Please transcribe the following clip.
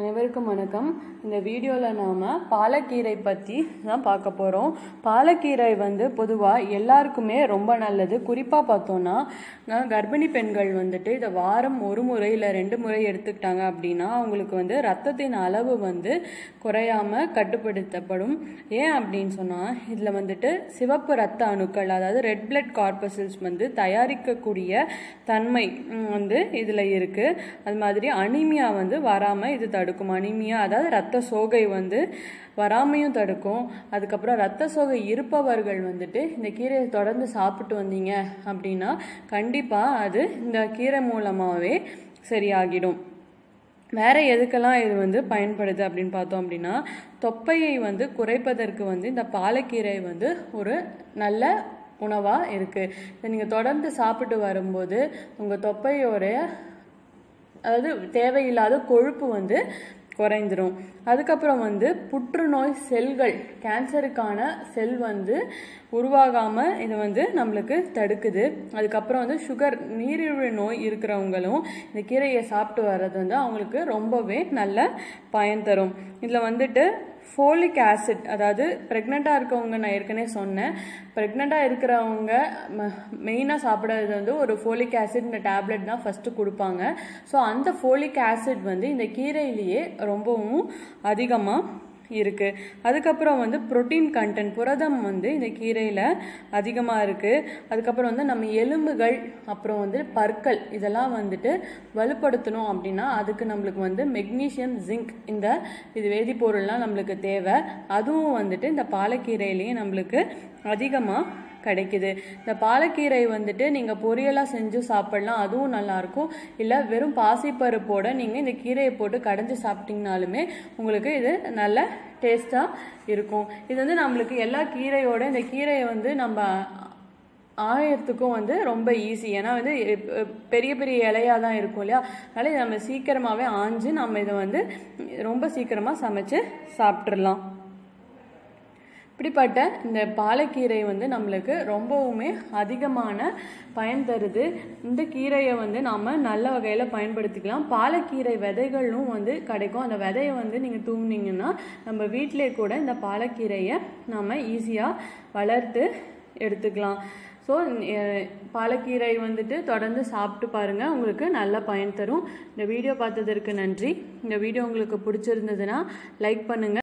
அனைவருக்கும் வணக்கம். இந்த வீடியோவில் நாம் பாலக்கீரை பற்றி தான் பார்க்க போகிறோம் பாலக்கீரை வந்து பொதுவாக எல்லாருக்குமே ரொம்ப நல்லது. குறிப்பாக பார்த்தோன்னா கர்ப்பிணி பெண்கள் வந்துட்டு இதை வாரம் ஒரு முறை இல்லை ரெண்டு முறை எடுத்துக்கிட்டாங்க அப்படின்னா அவங்களுக்கு வந்து ரத்தத்தின் அளவு வந்து குறையாம கட்டுப்படுத்தப்படும். ஏன் அப்படின்னு சொன்னால் இதில் வந்துட்டு சிவப்பு ரத்த அணுக்கள் அதாவது ரெட் பிளட் கார்பசல்ஸ் வந்து தயாரிக்கக்கூடிய தன்மை வந்து இதில் இருக்குது அது மாதிரி அனிமியா வந்து வராமல் இது தடுக்கும். அனிமியா அதாவது ரத்த சோகை வந்து வராமையும் தடுக்கும். அதுக்கப்புறம் ரத்த சோகை இருப்பவர்கள் வந்துட்டு இந்த கீரையை தொடர்ந்து சாப்பிட்டு வந்தீங்க அப்படின்னா கண்டிப்பாக அது இந்த கீரை மூலமாகவே சரியாகிடும். வேற எதுக்கெல்லாம் இது வந்து பயன்படுது அப்படின்னு பார்த்தோம் அப்படின்னா தொப்பையை வந்து குறைப்பதற்கு வந்து இந்த பாலக்கீரை வந்து ஒரு நல்ல உணவாக இருக்குது இதை நீங்கள் தொடர்ந்து சாப்பிட்டு வரும்போது உங்கள் தொப்பையோடைய அதாவது தேவையில்லாத கொழுப்பு வந்து குறைந்துடும் அதுக்கப்புறம் வந்து புற்றுநோய் செல்கள் கேன்சருக்கான செல் வந்து உருவாகாமல் இது வந்து நம்மளுக்கு தடுக்குது. அதுக்கப்புறம் வந்து சுகர் நீரிழிவு நோய் இருக்கிறவங்களும் இந்த கீரையை சாப்பிட்டு வர்றது வந்து அவங்களுக்கு ரொம்பவே நல்ல பயன் தரும். இதில் வந்துட்டு ஃபோலிக் ஆசிட் அதாவது ப்ரெக்னெண்ட்டாக இருக்கவங்க நான் ஏற்கனவே சொன்னேன். ப்ரெக்னெண்ட்டாக இருக்கிறவங்க மெயினாக சாப்பிட்றது வந்து ஒரு ஃபோலிக் ஆசிட் இந்த டேப்லெட் தான் ஃபஸ்ட்டு கொடுப்பாங்க. ஸோ அந்த ஃபோலிக் ஆசிட் வந்து இந்த கீரையிலேயே ரொம்பவும் அதிகமாக இருக்குது அதுக்கப்புறம் வந்து புரோட்டீன் கண்டென்ட் புரதம் வந்து இந்த கீரையில் அதிகமாக இருக்குது அதுக்கப்புறம் வந்து நம்ம எலும்புகள் அப்புறம் வந்து பற்கள் இதெல்லாம் வந்துட்டு வலுப்படுத்தணும் அப்படின்னா அதுக்கு நம்மளுக்கு வந்து மெக்னீஷியம் ஜிங்க் இந்த இது வேதிப்பொருள்லாம் நம்மளுக்கு தேவை. அதுவும் வந்துட்டு இந்த பாலக்கீரையிலேயே நம்மளுக்கு அதிகமாக கிடைக்குது. இந்த பாலக்கீரை வந்துட்டு நீங்கள் பொரியலாக செஞ்சு சாப்பிட்லாம் அதுவும் நல்லாயிருக்கும். இல்லை வெறும் பாசிப்பருப்போடு நீங்கள் இந்த கீரையை போட்டு கடைஞ்சி சாப்பிட்டீங்கனாலுமே உங்களுக்கு இது நல்ல டேஸ்ட்டாக இருக்கும். இது வந்து நம்மளுக்கு எல்லா கீரையோட இந்த கீரையை வந்து நம்ம ஆயத்துக்கும் வந்து ரொம்ப ஈஸி ஏன்னா வந்து பெரிய பெரிய இலையாக தான் இருக்கும் இல்லையா? அதனால் இதை நம்ம சீக்கிரமாகவே ஆஞ்சு நம்ம இதை வந்து ரொம்ப சீக்கிரமாக சமைச்சு சாப்பிட்றலாம் இப்படிப்பட்ட இந்த பாலக்கீரை வந்து நம்மளுக்கு ரொம்பவுமே அதிகமான பயன் தருது. இந்த கீரையை வந்து நாம் நல்ல வகையில் பயன்படுத்திக்கலாம். பாலக்கீரை விதைகளும் வந்து கிடைக்கும். அந்த விதையை வந்து நீங்கள் தூங்குனீங்கன்னா நம்ம வீட்டிலே கூட இந்த பாலக்கீரையை நாம் ஈஸியாக வளர்த்து எடுத்துக்கலாம். ஸோ பாலக்கீரை வந்துட்டு தொடர்ந்து சாப்பிட்டு பாருங்கள் உங்களுக்கு நல்ல பயன் தரும். இந்த வீடியோ பார்த்ததற்கு நன்றி. இந்த வீடியோ உங்களுக்கு பிடிச்சிருந்ததுன்னா லைக் பண்ணுங்கள்